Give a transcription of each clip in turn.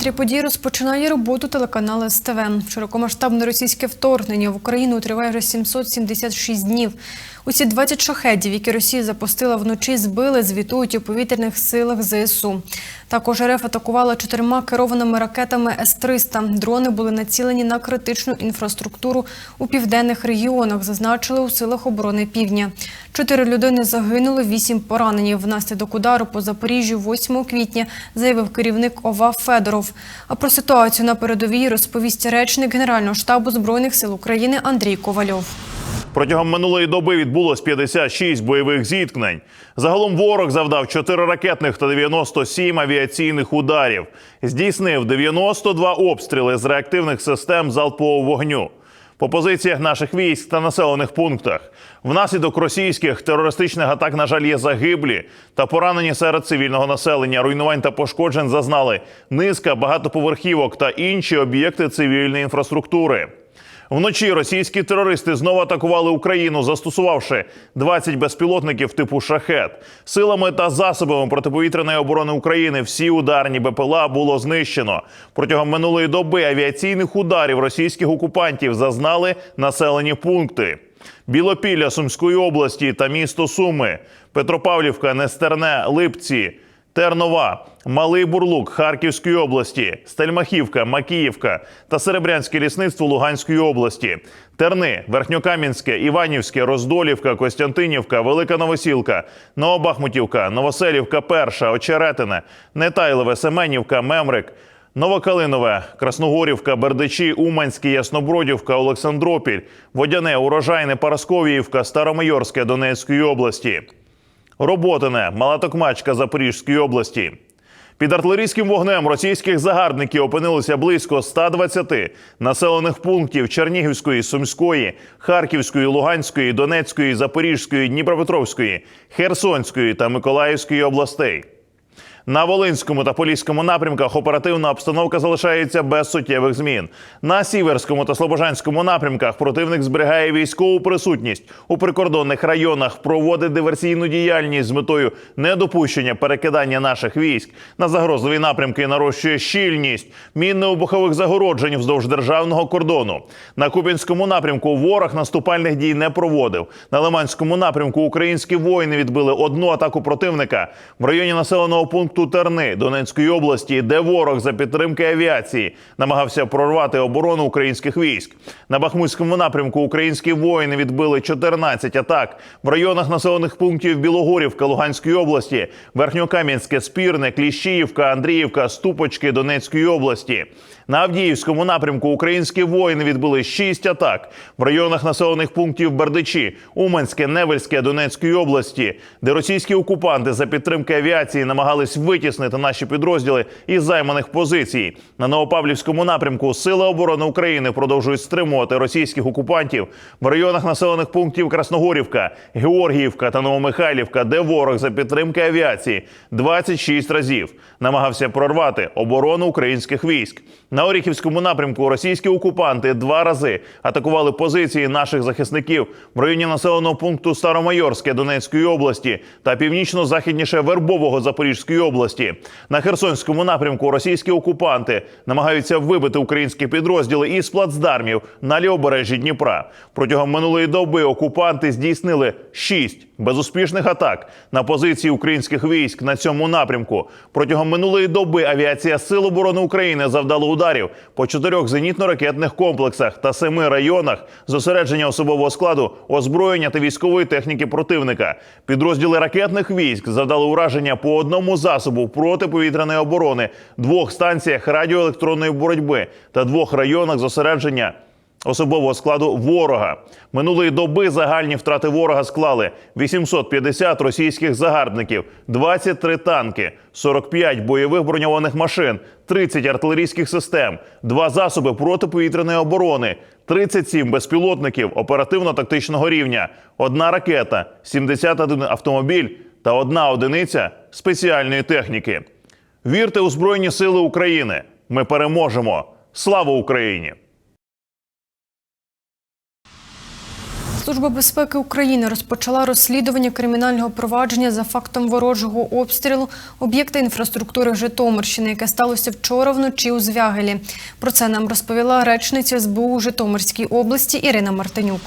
центрі подій розпочинає роботу телеканал СТВ. Широкомасштабне російське вторгнення в Україну триває вже 776 днів. Усі 20 шахедів, які Росія запустила вночі, збили, звітують у повітряних силах ЗСУ. Також РФ атакувала чотирма керованими ракетами С-300. Дрони були націлені на критичну інфраструктуру у південних регіонах, зазначили у силах оборони Півдня. Чотири людини загинули, вісім поранені. Внаслідок удару по Запоріжжю 8 квітня заявив керівник ОВА Федоров. А про ситуацію на передовій розповість речник Генерального штабу Збройних сил України Андрій Ковальов. Протягом минулої доби відбулось 56 бойових зіткнень. Загалом ворог завдав 4 ракетних та 97 авіаційних ударів. Здійснив 92 обстріли з реактивних систем залпового вогню. По позиціях наших військ та населених пунктах внаслідок російських терористичних атак, на жаль, є загиблі та поранені серед цивільного населення. Руйнувань та пошкоджень зазнали низка багатоповерхівок та інші об'єкти цивільної інфраструктури. Вночі російські терористи знову атакували Україну, застосувавши 20 безпілотників типу шахет. Силами та засобами протиповітряної оборони України всі ударні БПЛА було знищено. Протягом минулої доби авіаційних ударів російських окупантів зазнали населені пункти. Білопілля Сумської області та місто Суми, Петропавлівка, Нестерне, Липці. Тернова, Малий Бурлук Харківської області, Стельмахівка, Макіївка та Серебрянське лісництво Луганської області, Терни, Верхньокам'янське, Іванівське, Роздолівка, Костянтинівка, Велика Новосілка, Новобахмутівка, Новоселівка, Перша, Очеретине, Нетайлове, Семенівка, Мемрик. Новокалинове, Красногорівка, Бердичі, Уманське, Яснобродівка, Олександропіль, Водяне, Урожайне, Парасковіївка, Старомайорське Донецької області. Роботине, Малатокмачка Запорізької області. Під артилерійським вогнем російських загарбників опинилося близько 120 населених пунктів Чернігівської, Сумської, Харківської, Луганської, Донецької, Запорізької, Дніпропетровської, Херсонської та Миколаївської областей. На Волинському та Поліському напрямках оперативна обстановка залишається без суттєвих змін. На Сіверському та Слобожанському напрямках противник зберігає військову присутність у прикордонних районах, проводить диверсійну діяльність з метою недопущення перекидання наших військ на загрозливі напрямки. Нарощує щільність мінно-вибухових загороджень вздовж державного кордону. На Купінському напрямку ворог наступальних дій не проводив. На Лиманському напрямку українські воїни відбили одну атаку противника в районі населеного пункту Терни Донецької області, де ворог за підтримки авіації намагався прорвати оборону українських військ. На Бахмутському напрямку українські воїни відбили 14 атак в районах населених пунктів Білогорівка Луганської області, Верхньокам'янське, Спірне, Кліщіївка, Андріївка, Ступочки Донецької області. На Авдіївському напрямку українські воїни відбили 6 атак в районах населених пунктів Бердичі, Уманське, Невельське Донецької області, де російські окупанти за підтримки авіації намагались витіснити наші підрозділи із займаних позицій. На Новопавлівському напрямку Сили оборони України продовжують стримувати російських окупантів в районах населених пунктів Красногорівка, Георгіївка та Новомихайлівка, де ворог за підтримки авіації 26 разів намагався прорвати оборону українських військ. На Оріхівському напрямку російські окупанти два рази атакували позиції наших захисників в районі населеного пункту Старомайорське Донецької області та північно-західніше Вербового Запорізької області. На Херсонському напрямку російські окупанти намагаються вибити українські підрозділи із плацдармів на лівобережжі Дніпра. Протягом минулої доби окупанти здійснили шість безуспішних атак на позиції українських військ на цьому напрямку. Протягом минулої доби авіація Сил оборони України завдала ударів по чотирьох зенітно-ракетних комплексах та семи районах зосередження особового складу, озброєння та військової техніки противника. Підрозділи ракетних військ завдали ураження по одному засобу протиповітряної оборони, двох станціях радіоелектронної боротьби та двох районах зосередження особового складу ворога. Минулої доби загальні втрати ворога склали 850 російських загарбників, 23 танки, 45 бойових броньованих машин, 30 артилерійських систем, 2 засоби протиповітряної оборони, 37 безпілотників оперативно-тактичного рівня, одна ракета, 71 автомобіль та одна одиниця спеціальної техніки. Вірте у Збройні Сили України. Ми переможемо. Слава Україні! Служба безпеки України розпочала розслідування кримінального провадження за фактом ворожого обстрілу об'єкта інфраструктури Житомирщини, яке сталося вчора вночі у Звягелі. Про це нам розповіла речниця СБУ Житомирській області Ірина Мартинюк.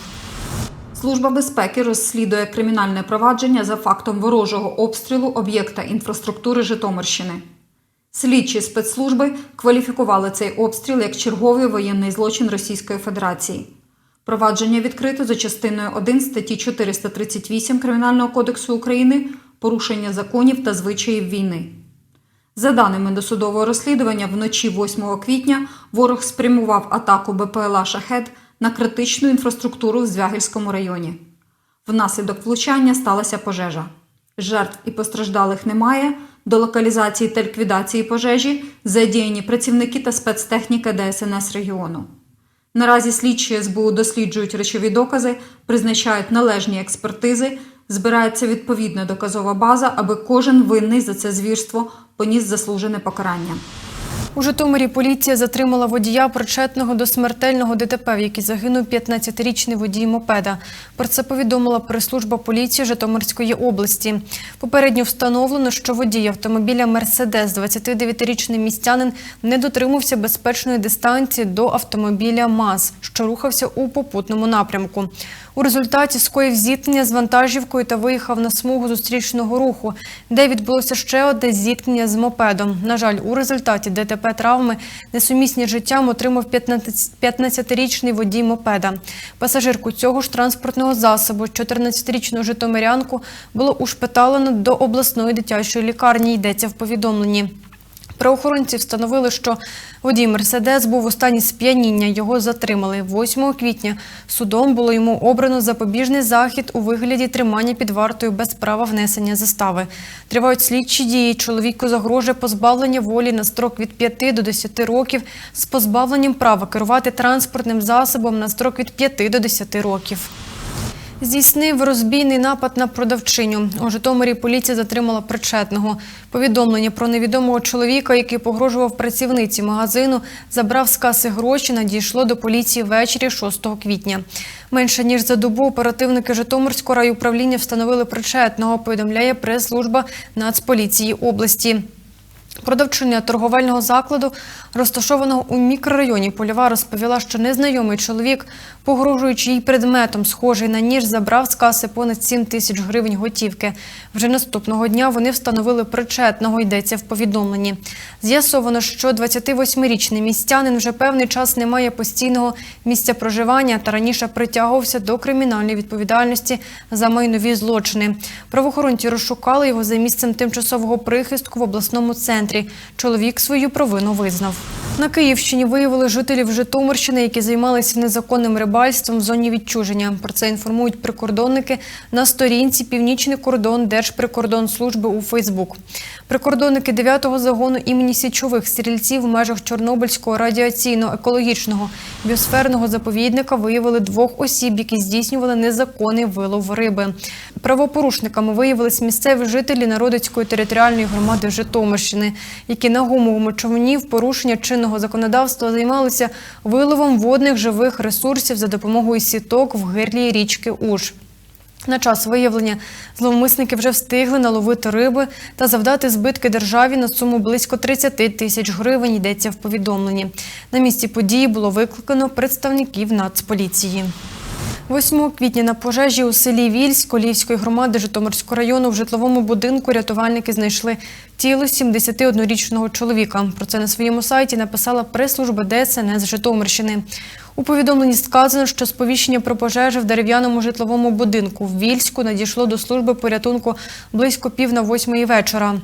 Служба безпеки розслідує кримінальне провадження за фактом ворожого обстрілу об'єкта інфраструктури Житомирщини. Слідчі спецслужби кваліфікували цей обстріл як черговий воєнний злочин Російської Федерації. Провадження відкрито за частиною 1 статті 438 Кримінального кодексу України порушення законів та звичаїв війни. За даними досудового розслідування, вночі 8 квітня ворог спрямував атаку БПЛА «Шахед» на критичну інфраструктуру в Звягельському районі. Внаслідок влучання сталася пожежа. Жертв і постраждалих немає. До локалізації та ліквідації пожежі задіяні працівники та спецтехніка ДСНС регіону. Наразі слідчі СБУ досліджують речові докази, призначають належні експертизи, збирається відповідна доказова база, аби кожен винний за це звірство поніс заслужене покарання. У Житомирі поліція затримала водія, причетного до смертельного ДТП, в якій загинув 15-річний водій мопеда. Про це повідомила прес-служба поліції Житомирської області. Попередньо встановлено, що водій автомобіля Мерседес, 29-річний містянин, не дотримався безпечної дистанції до автомобіля МАЗ, що рухався у попутному напрямку. У результаті скоїв зіткнення з вантажівкою та виїхав на смугу зустрічного руху, де відбулося ще одне зіткнення з мопедом. На жаль, у результаті ДТП травми несумісні з життям отримав 15 15-річний водій мопеда. Пасажирку цього ж транспортного засобу, 14-річну житомирянку, було ушпиталено до обласної дитячої лікарні. Йдеться в повідомленні. Правоохоронці встановили, що водій Мерседес був у стані сп'яніння. Його затримали 8 квітня. Судом було йому обрано запобіжний захід у вигляді тримання під вартою без права внесення застави. Тривають слідчі дії. Чоловіку загрожує позбавлення волі на строк від 5 до 10 років з позбавленням права керувати транспортним засобом на строк від 5 до 10 років. Здійснив розбійний напад на продавчиню. У Житомирі поліція затримала причетного. Повідомлення про невідомого чоловіка, який погрожував працівниці магазину, забрав з каси гроші, надійшло до поліції ввечері 6 квітня. Менше ніж за добу оперативники Житомирського райуправління встановили причетного, повідомляє прес-служба Нацполіції області. Продавчиня торговельного закладу, розташованого у мікрорайоні Польова, розповіла, що незнайомий чоловік, погрожуючи їй предметом, схожий на ніж, забрав з каси понад 7 тисяч гривень готівки. Вже наступного дня вони встановили причетного, йдеться в повідомленні. З'ясовано, що 28-річний містянин вже певний час не має постійного місця проживання та раніше притягувався до кримінальної відповідальності за майнові злочини. Правоохоронці розшукали його за місцем тимчасового прихистку в обласному центрі. Чоловік свою провину визнав. На Київщині виявили жителів Житомирщини, які займалися незаконним рибальством в зоні відчуження. Про це інформують прикордонники на сторінці Північний кордон Держприкордонслужби у Фейсбук. Прикордонники 9-го загону імені січових стрільців в межах Чорнобильського радіаційно-екологічного біосферного заповідника виявили двох осіб, які здійснювали незаконний вилов риби. Правопорушниками виявились місцеві жителі Народицької територіальної громади Житомирщини, які на гумовому човні в порушення чинного законодавства займалися виловом водних живих ресурсів за допомогою сіток в гирлі річки Уж. На час виявлення зловмисники вже встигли наловити риби та завдати збитки державі на суму близько 30 тисяч гривень, йдеться в повідомленні. На місці події було викликано представників Нацполіції. 8 квітня на пожежі у селі Вільськ Олівської громади Житомирського району в житловому будинку рятувальники знайшли тіло 71-річного чоловіка. Про це на своєму сайті написала прес-служба ДСНС Житомирщини. У повідомленні сказано, що сповіщення про пожежу в дерев'яному житловому будинку в Вільську надійшло до служби порятунку близько пів на восьмої вечора.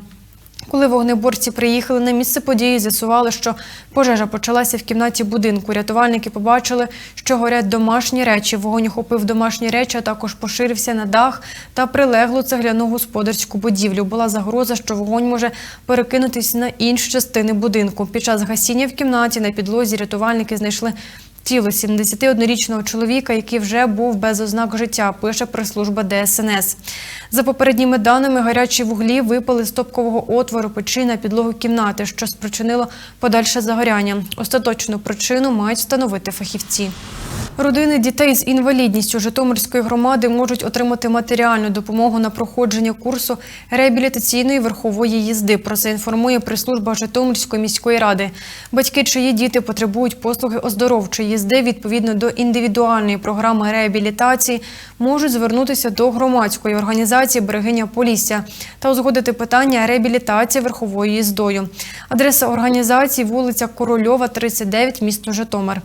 Коли вогнеборці приїхали на місце події, з'ясували, що пожежа почалася в кімнаті будинку. Рятувальники побачили, що горять домашні речі. Вогонь охопив домашні речі, а також поширився на дах та прилеглу цегляну господарську будівлю. Була загроза, що вогонь може перекинутися на інші частини будинку. Під час гасіння в кімнаті на підлозі рятувальники знайшли тіло 71-річного чоловіка, який вже був без ознак життя, пише прес-служба ДСНС. За попередніми даними, гарячі вуглі випали з топкового отвору печі на підлогу кімнати, що спричинило подальше загоряння. Остаточну причину мають встановити фахівці. Родини дітей з інвалідністю Житомирської громади можуть отримати матеріальну допомогу на проходження курсу реабілітаційної верхової їзди. Про це інформує прес-служба Житомирської міської ради. Батьки, чиї діти потребують послуги оздоровчої їзди відповідно до індивідуальної програми реабілітації, можуть звернутися до громадської організації Берегиня Полісся та узгодити питання реабілітації верховою їздою. Адреса організації вулиця Корольова, 39, місто Житомир.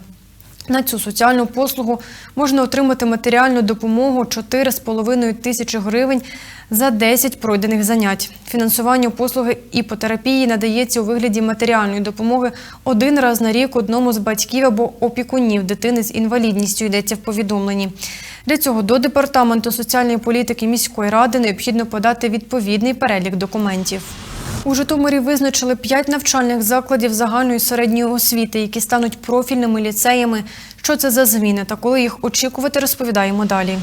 На цю соціальну послугу можна отримати матеріальну допомогу 4,5 тисячі гривень за 10 пройдених занять. Фінансування послуги іпотерапії надається у вигляді матеріальної допомоги один раз на рік одному з батьків або опікунів дитини з інвалідністю, йдеться в повідомленні. Для цього до Департаменту соціальної політики міської ради необхідно подати відповідний перелік документів. У Житомирі визначили п'ять навчальних закладів загальної середньої освіти, які стануть профільними ліцеями. Що це за зміни та коли їх очікувати, розповідаємо далі.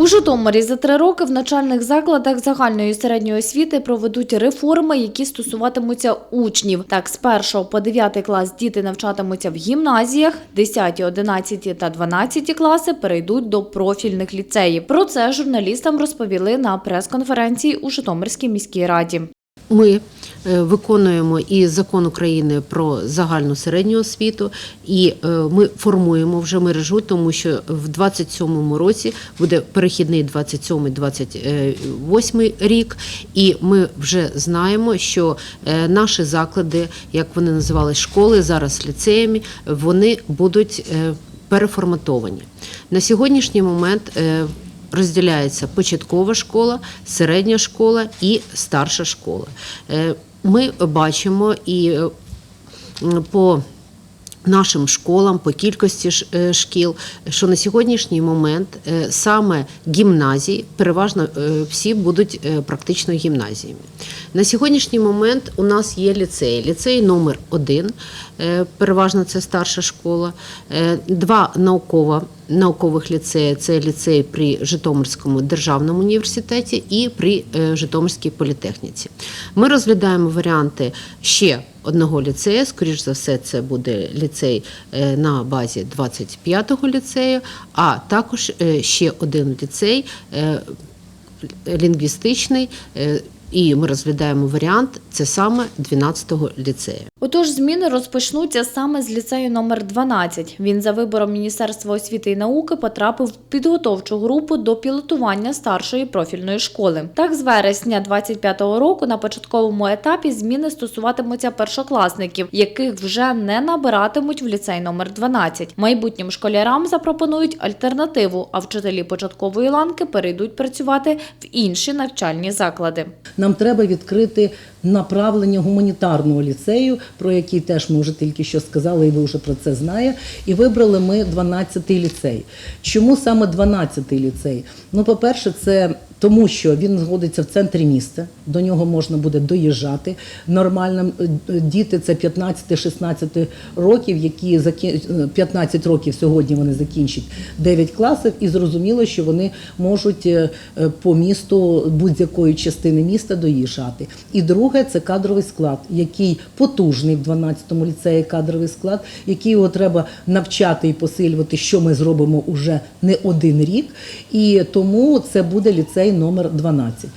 У Житомирі за три роки в навчальних закладах загальної середньої освіти проведуть реформи, які стосуватимуться учнів. Так, з 1 по 9 клас діти навчатимуться в гімназіях, 10, 11 та 12 класи перейдуть до профільних ліцеїв. Про це журналістам розповіли на прес-конференції у Житомирській міській раді. Ми виконуємо і закон України про загальну середню освіту, і е, ми формуємо вже мережу, тому що в 27-му році буде перехідний 27-28 рік, і ми вже знаємо, що е, наші заклади, як вони називали школи, зараз ліцеями, вони будуть е, переформатовані. На сьогоднішній момент е, розділяється початкова школа, середня школа і старша школа. Ми бачимо і е, по нашим школам, по кількості е, шкіл, що на сьогоднішній момент е, саме гімназії, переважно всі будуть практично гімназіями. На сьогоднішній момент у нас є ліцеї. Ліцей номер один, е, переважно це старша школа, два наукова. Наукових ліцеї це ліцей при Житомирському державному університеті і при е, Житомирській політехніці. Ми розглядаємо варіанти ще одного ліцею. Скоріш за все, це буде ліцей е, на базі 25-го ліцею, а також е, ще один ліцей лінгвістичний. І ми розглядаємо варіант це саме 12-го ліцею. Отож, зміни розпочнуться саме з ліцею номер 12. Він за вибором Міністерства освіти і науки потрапив в підготовчу групу до пілотування старшої профільної школи. Так, з вересня 25-го року на початковому етапі зміни стосуватимуться першокласників, яких вже не набиратимуть в ліцей номер 12. Майбутнім школярам запропонують альтернативу, а вчителі початкової ланки перейдуть працювати в інші навчальні заклади. Нам треба відкрити направлення гуманітарного ліцею, про який теж ми вже тільки що сказали, і ви вже про це знаєте. І вибрали ми 12-й ліцей. Чому саме 12-й ліцей? Ну, по-перше, це тому, що він знаходиться в центрі міста, до нього можна буде доїжджати нормально. Е, Діти це 15-16 років, які закі- е, 15 років сьогодні вони закінчать 9 класів, і зрозуміло, що вони можуть е, е, по місту будь-якої частини міста доїжджати. І друге це кадровий склад, який потужний в 12-му ліцеї кадровий склад, який його треба навчати і посилювати, що ми зробимо уже не один рік. І тому це буде ліцей номер 12.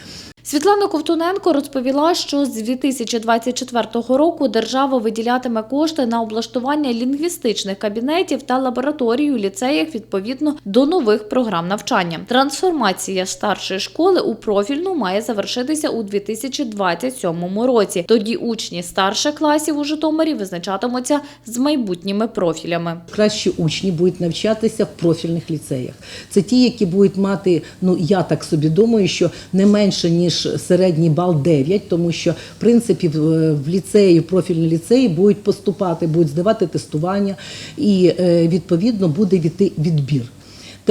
Світлана Ковтуненко розповіла, що з 2024 року держава виділятиме кошти на облаштування лінгвістичних кабінетів та лабораторій у ліцеях відповідно до нових програм навчання. Трансформація старшої школи у профільну має завершитися у 2027 році. Тоді учні старших класів у Житомирі визначатимуться з майбутніми профілями. Кращі учні будуть навчатися в профільних ліцеях. Це ті, які будуть мати, ну я так собі думаю, що не менше ніж середній бал 9, тому що в принципі в, ліцеї, профільні ліцеї будуть поступати, будуть здавати тестування, і е, відповідно буде відбір.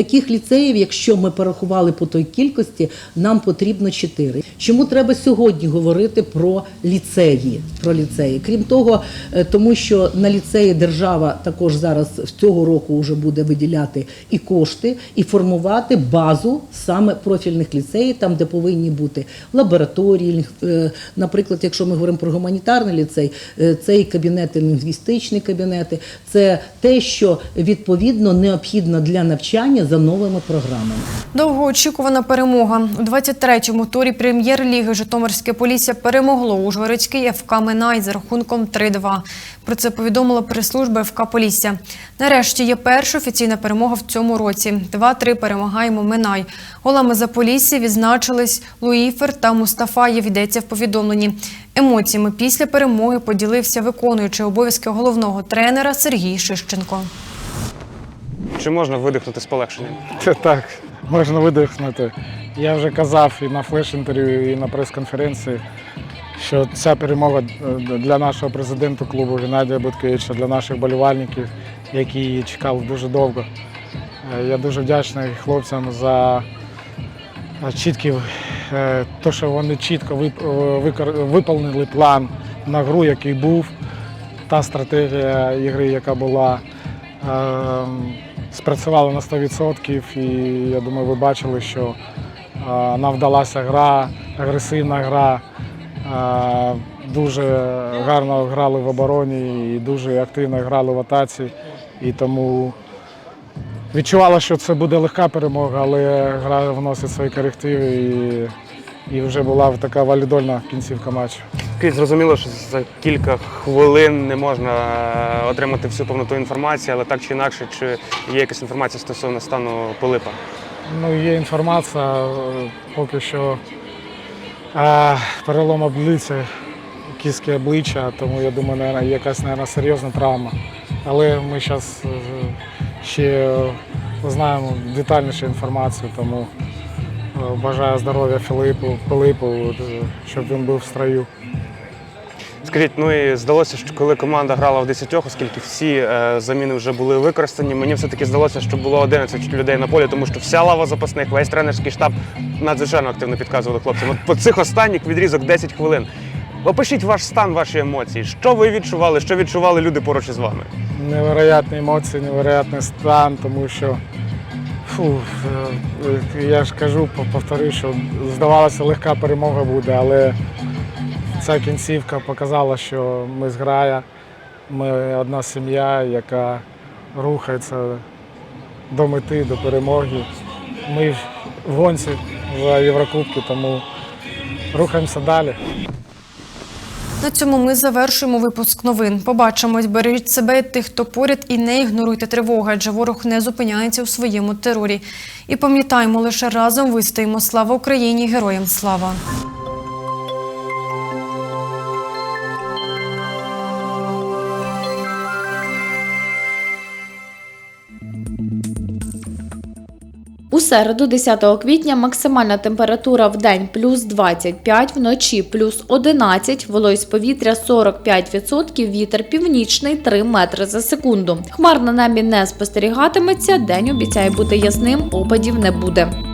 Таких ліцеїв, якщо ми порахували по той кількості, нам потрібно чотири. Чому треба сьогодні говорити про ліцеї? Про ліцеї? Крім того, е, тому що на ліцеї держава також зараз цього року вже буде виділяти і кошти, і формувати базу саме профільних ліцеїв, там де повинні бути лабораторії. е, Наприклад, якщо ми говоримо про гуманітарний ліцей, е, це і кабінети, лінгвістичні кабінети, це те, що відповідно необхідно для навчання за новими програмами. Довгоочікувана перемога. У 23-му турі прем'єр-ліги Житомирське Полісся перемогло Ужгородський ФК Минай за рахунком 3-2. Про це повідомила прес-служба ФК Полісся. Нарешті є перша офіційна перемога в цьому році. 2-3 перемагаємо Минай. Голами за Полісся відзначились Луїфер та Мустафаєв, йдеться в повідомленні. Емоціями після перемоги поділився виконуючий обов'язки головного тренера Сергій Шищенко. Чи можна видихнути з полегшенням? Це так, можна видихнути. Я вже казав і на флеш-інтерв'ю, і на прес-конференції, що ця перемога е, для нашого президента клубу Геннадія Буткевича, для наших болівальників, які її чекали дуже довго. Е, Я дуже вдячний хлопцям за е, чіткий, е, що вони чітко вип- виповнили план на гру, який був, та стратегія ігри, яка була. Спрацювали на 100% і я думаю, ви бачили, що нам вдалася гра, агресивна гра. Дуже гарно грали в обороні і дуже активно грали в атаці. І тому відчувала, що це буде легка перемога, але гра вносить свої корективи і, і вже була така валідольна кінцівка матчу. Зрозуміло, що за кілька хвилин не можна е, отримати всю повноту інформації, але так чи інакше, чи є якась інформація стосовно стану Пилипа? Ну, є інформація, е, поки що е, перелом обличчя, кістки обличчя, тому я думаю, наверно, є якась наверно, серйозна травма. Але ми зараз ще знаємо детальнішу інформацію, тому бажаю здоров'я Філипу, Пилипу, щоб він був в строю. Скажіть, ну і здалося, що коли команда грала в 10, оскільки всі е, заміни вже були використані, мені все-таки здалося, що було 11 людей на полі, тому що вся лава запасних, весь тренерський штаб надзвичайно активно підказували хлопцям. От по цих останніх відрізок 10 хвилин. Опишіть ваш стан, ваші емоції. Що ви відчували, що відчували люди поруч із вами? Невероятні емоції, невероятний стан, тому що е, я ж кажу, по- повторю, що здавалося, легка перемога буде, але ця кінцівка показала, що ми зграя, ми одна сім'я, яка рухається до мети, до перемоги. Ми в гонці за Єврокубки, тому рухаємося далі. На цьому ми завершуємо випуск новин. Побачимось, бережіть себе і тих, хто поряд, і не ігноруйте тривоги, адже ворог не зупиняється у своєму терорі. І пам'ятаємо, лише разом вистоїмо. Слава Україні! Героям слава! У середу, 10 квітня, максимальна температура в день плюс 25, вночі плюс 11, вологість повітря 45%, вітер північний 3 метри за секунду. Хмар на небі не спостерігатиметься, день обіцяє бути ясним, опадів не буде.